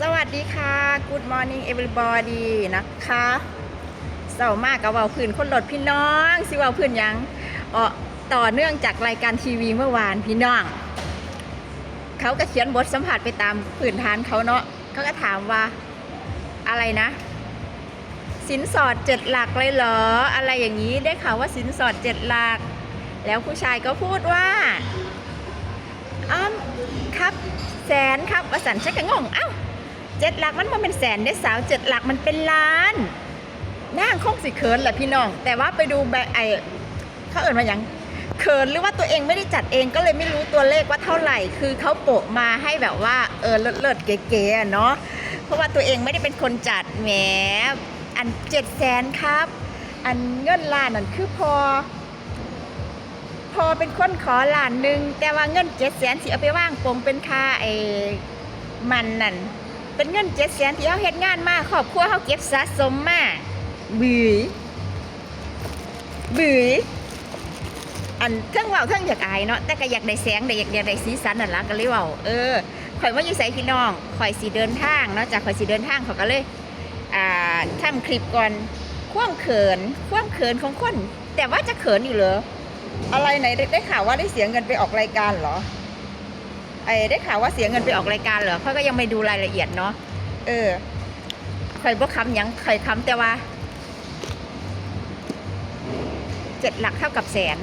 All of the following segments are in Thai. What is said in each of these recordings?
สวัสดีค่ะ Good morning everybody นะคะเสาร์มากกับเบาพื้นคนหลดพี่น้องสิเบาพื้นยังเออต่อเนื่องจากรายการทีวีเมื่อวานพี่น้อง เขาก็เขียนบทสัมผัสไปตามพื้นฐานเขาเนาะเขาก็ถามว่าอะไรนะ สินสอดเจ็ดหลักเลยเหรอ อะไรอย่างนี้ได้ข่าวว่าสินสอดเจ็ดหลัก แล้วผู้ชายก็พูดว่าอ้าครับแสนครับวสันชักกะงงเอ้า เจ็ดหลักมันมาเป็นแสนได้สาวเจ็ดหลักมันเป็นล้านน่างคงสิเขินแหละพี่น้อง แต่ว่าไปดูแบบไอเขาเอ่นมาอย่างเขินหรือว่าตัวเองไม่ได้จัดเองก็เลยไม่รู้ตัวเลขว่าเท่าไหร่ คือเขาโปะมาให้แบบว่าเออเลิศเลิศๆเก๋ๆอะเนาะเพราะว่าตัวเองไม่ได้เป็นคนจัดแหมอันเจ็ดแสนครับ อันเงินล้านนั่นคือพอ พอเป็นคนขอล้านหนึ่งแต่ว่าเงินเจ็ดแสนสิเอาไปว่างปมเป็นค่าไอ้มันนั่น เป็นเงินเจ็ดแสนที่เขาเฮ็ดงานมาครอบครัวเขาเก็บสะสมมาบือบืออันเครื่องเว่าเครื่องอยากอายเนาะแต่ก็อยากได้แสงได้อยากได้สีสันนั่นละก็เลยเว่าเออข่อยว่าอยู่ใส่พี่น้องข่อยสีเดินทางเนาะจากข่อยสีเดินทางเขาก็เลยอ่าทำคลิปก่อนคว่ำเขินคว่ำเขินของคนแต่ว่าจะเขินอยู่เหรออะไรไหนได้ได้ข่าวว่าได้เสียเงินไปออกรายการเหรอ ไอ้ได้ข่าวว่าเสียเงินไปออกรายการเหรอเขาก็ยังไม่ดูรายละเอียดเนาะเออใครบ่คำหยังใครคำแต่ว่าเจ็ดหลักเท่ากับแสน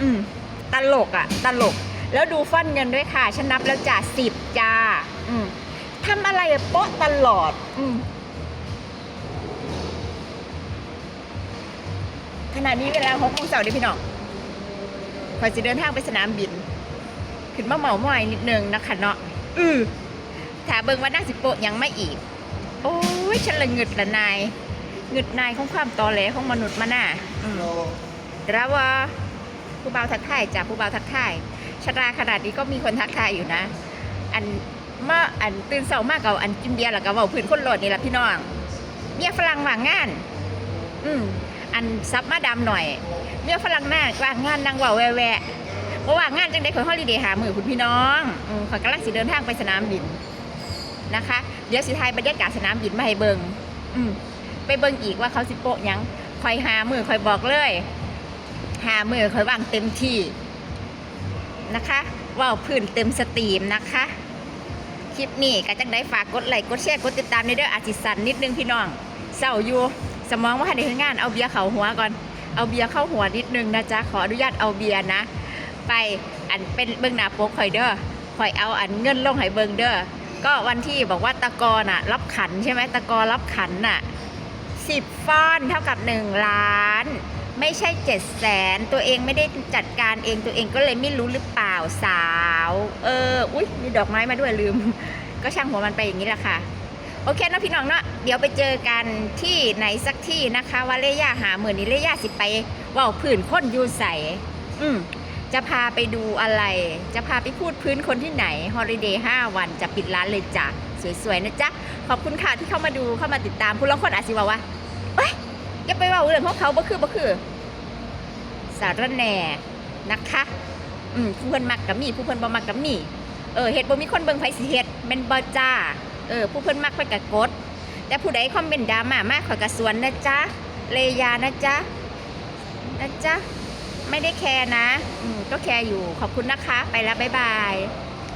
อืมตลกอะตลก แล้วดูฟันเงินด้วยค่ะฉันนับแล้วจ่าสิบจ้า อืมทำอะไรอะโป๊ะตลอด อืมขณะนี้เวลาหกโมงเช้าเดิพี่น้องคอยจะเดินทางไปสนามบิน ขึ้นมาเหมาหมอยนิดนึงนะคะเนาะอือถ้าเบิ่งว่านั่งสิโปะยังไม่อีก โอ้ยฉันละหงึดละนายหงึดนายของความตอแหลของมนุษย์มาน่ะอืมแล้วว่าผู้บ่าวทักทายจ้ะผู้บ่าวทักทายชราขนาดนี้ก็มีคนทักทายอยู่นะ อันเมื่ออันตื่นเช้ามากกับอันกินเบียร์แล้วก็เว้าพื้นคนโหลดนี่แหละพี่น้องเมียฝรั่งว่างงาน อืมอันซับมาดำหน่อย เมียฝรั่งหน้าว่างงานนางเว่าแวะ แวะเพราว่างงานจังได้คนฮอลิเดย์หามือคุณพี่น้องอืมขอยกำลังสิเดินทางไปสนามบินนะคะ เดี๋ยวสิไทยบรรยากาศสนามบินมาให้เบิงอืมไปเบิงอีกว่าเขาสิโปะหยังคอยหามือคอยบอกเลย หามือคอยวางเต็มที่นะคะว่าวพื้นเต็มสตรีมนะคะ คลิปนี้ก็จังได้ฝากกดไลค์กดแชร์กดติดตามในเด้ออาจิสันนิดนึงพี่น้องเศร้าอยู่สมองว่าให้ได้เฮ็ดงานเอาเบียร์เข้าหัวก่อนเอาเบียร์เข้าหัวนิดนึงนะจ๊ะขออนุญาตเอาเบียร์นะ ไปอันเป็นเบิ้องหน้าปกข่อยเด้อข่อยเอาอันเงินลงให้เบิ้งเด้อก็วันที่บอกว่าตะกอน่ะ รับขันใช่ไหมตะกอรับขันน่ะสิบฟอนเท่ากับหนึ่งล้าน ไม่ใช่เจ็ดแสนตัวเองไม่ได้จัดการเองตัวเองก็เลยไม่รู้หรือเปล่าสาว เอออุ๊ยมีดอกไม้มาด้วยลืม ก็ช่างหัวมันไปอย่างนี้แหละค่ะโอเคนะพี่น้องเนาะเดี๋ยวไปเจอกันที่ไหนสักที่นะคะว่าเลย่าหาเหมือนนี้เลย่าสิไปว่าผื่นค้นยูใสอืม จะพาไปดูอะไร จะพาไปพูดพื้นคนที่ไหนฮอลิเดย์5วันจะปิดร้านเลยจ้ะ สวยๆนะจ๊ะ ขอบคุณค่ะที่เข้ามาดูเข้ามาติดตามผู้ลางคนอาจสิว่าว่าเอ้ยอย่าไปว่าเรื่องของเขาบ่คือบ่คือ สารแหน่นะคะ อืมผู้เพิ่นมักกับมีผู้เพิ่นบ่มักกับมีเออเฮ็ดบ่มีคนเบิ่งไผสิเฮ็ดแม่นบ่จ้าเออผู้เพิ่นมักเพิ่นก็กด แต่ผู้ใดคอมเมนต์ดราม่ามากข่อยก็สวนนะจ๊ะเลยานะจ๊ะนะจ๊ะ ไม่ได้แคร์นะ อืมก็แคร์อยู่ขอบคุณนะคะ ไปแล้วบ๊ายบาย